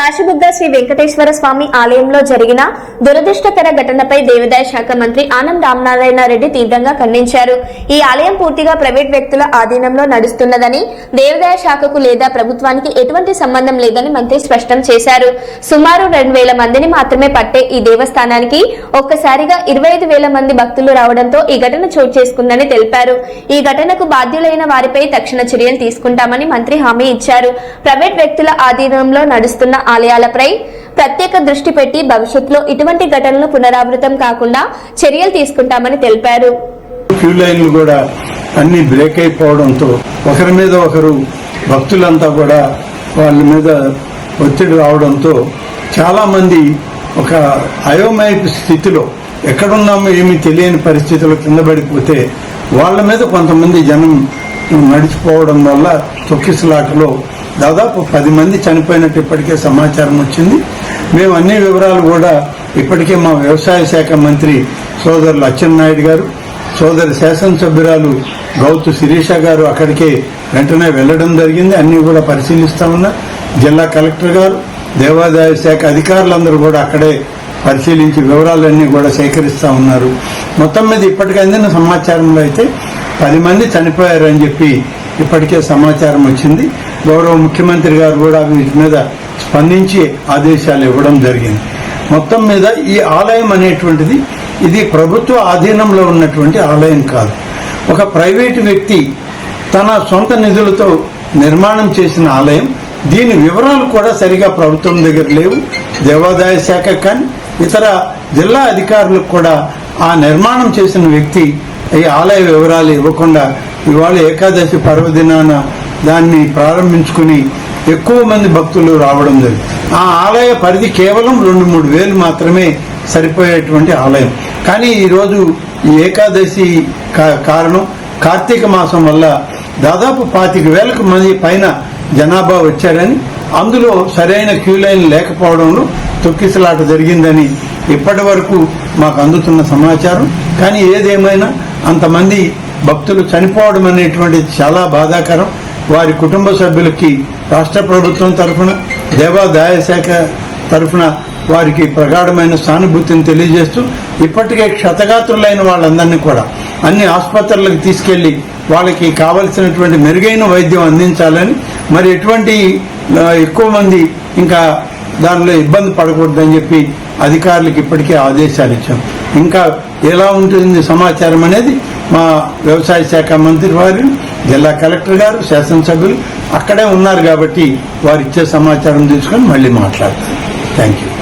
కాశీబుగ్గ శ్రీ వెంకటేశ్వర స్వామి ఆలయంలో జరిగిన దురదృష్టకర ఘటనపై దేవాదాయ శాఖ మంత్రి ఆనం రామనారాయణ రెడ్డి తీవ్రంగా ఖండించారు. ఈ ఆలయం పూర్తిగా ప్రైవేట్ వ్యక్తుల ఆధీనంలో నడుస్తున్నదని దేవాదాయ శాఖకు లేదా ప్రభుత్వానికి ఎటువంటి సంబంధం లేదని మంత్రి స్పష్టం చేశారు. సుమారు రెండు వేల మందిని మాత్రమే పట్టే ఈ దేవస్థానానికి ఒక్కసారిగా ఇరవై ఐదు వేల మంది భక్తులు రావడంతో ఈ ఘటన చోటు చేసుకుందని తెలిపారు. ఈ ఘటనకు బాధ్యులైన వారిపై తక్షణ చర్యలు తీసుకుంటామని మంత్రి హామీ ఇచ్చారు. ప్రైవేట్ వ్యక్తుల ఆధీనంలో నడుస్తున్న ఆలయాలపై ప్రత్యేక దృష్టి పెట్టి భవిష్యత్తులో ఇటువంటి ఘటనలు పునరావృతం కాకుండా చర్యలు తీసుకుంటామని తెలిపారు. క్యూ లైన్లు కూడా అన్ని బ్రేక్ అయిపోవడంతో ఒకరి మీద ఒకరు భక్తులంతా కూడా వాళ్ళ మీద ఒత్తిడి రావడంతో చాలా మంది ఒక అయోమయ స్థితిలో ఎక్కడున్నామో ఏమీ తెలియని పరిస్థితిలో కింద పడిపోతే వాళ్ళ మీద కొంతమంది జనం నడిచిపోవడం వల్ల తొక్కిసలాటలో దాదాపు పది మంది చనిపోయినట్టు ఇప్పటికే సమాచారం వచ్చింది. మేము అన్ని వివరాలు కూడా ఇప్పటికే మా వ్యవసాయ శాఖ మంత్రి సోదరులు అచ్చెన్నాయుడు గారు సోదరి శాసనసభ్యురాలు గౌతు శిరీష గారు అక్కడికే వెంటనే వెళ్ళడం జరిగింది. అన్ని కూడా పరిశీలిస్తా ఉన్నా. జిల్లా కలెక్టర్ గారు దేవాదాయ శాఖ అధికారులందరూ కూడా అక్కడే పరిశీలించి వివరాలన్నీ కూడా సేకరిస్తూ ఉన్నారు. మొత్తం మీద ఇప్పటికే అందిన సమాచారంలో అయితే పది మంది చనిపోయారని చెప్పి ఇప్పటికే సమాచారం వచ్చింది. గౌరవ ముఖ్యమంత్రి గారు కూడా వీటి మీద స్పందించి ఆదేశాలు ఇవ్వడం జరిగింది. మొత్తం మీద ఈ ఆలయం అనేటువంటిది ఇది ప్రభుత్వ ఆధీనంలో ఉన్నటువంటి ఆలయం కాదు. ఒక ప్రైవేటు వ్యక్తి తన సొంత నిధులతో నిర్మాణం చేసిన ఆలయం దీని వివరాలు కూడా సరిగా ప్రభుత్వం దగ్గర లేవు. దేవాదాయ శాఖ కానీ ఇతర జిల్లా అధికారులకు కూడా ఆ నిర్మాణం చేసిన వ్యక్తి ఈ ఆలయ వివరాలు ఇవ్వకుండా ఇవాళ ఏకాదశి పర్వదినాన దాన్ని ప్రారంభించుకుని ఎక్కువ మంది భక్తులు రావడం జరిగింది. ఆ ఆలయ పరిధి కేవలం రెండు మూడు వేలు మాత్రమే సరిపోయేటువంటి ఆలయం. కానీ ఈరోజు ఈ ఏకాదశి కా- కారణం కార్తీక మాసం వల్ల దాదాపు పాతిక వేలకు మంది పైన జనాభా వచ్చారని అందులో సరైన క్యూ లైన్ లేకపోవడంలో తొక్కిసలాట జరిగిందని ఇప్పటి వరకు మాకు అందుతున్న సమాచారం. కానీ ఏదేమైనా అంతమంది భక్తులు చనిపోవడం అనేటువంటిది చాలా బాధాకరం. వారి కుటుంబ సభ్యులకి రాష్ట్ర ప్రభుత్వం తరఫున దేవాదాయ శాఖ తరఫున వారికి ప్రగాఢమైన సానుభూతిని తెలియజేస్తూ ఇప్పటికే క్షతగాత్రులైన వాళ్ళందరినీ కూడా అన్ని ఆసుపత్రులకు తీసుకెళ్ళి వాళ్ళకి కావలసినటువంటి మెరుగైన వైద్యం అందించాలని మరి ఎటువంటి ఎక్కువ మంది ఇంకా దానిలో ఇబ్బంది పడకూడదని చెప్పి అధికారులకు ఇప్పటికే ఆదేశాలు ఇచ్చాం. ఇంకా ఎలా ఉంటుంది సమాచారం అనేది మా వ్యవసాయ శాఖ మంత్రి వారు జిల్లా కలెక్టర్ గారు శాసనసభ్యులు అక్కడే ఉన్నారు కాబట్టి వారు ఇచ్చే సమాచారం తీసుకొని మళ్ళీ మాట్లాడతారు. Thank you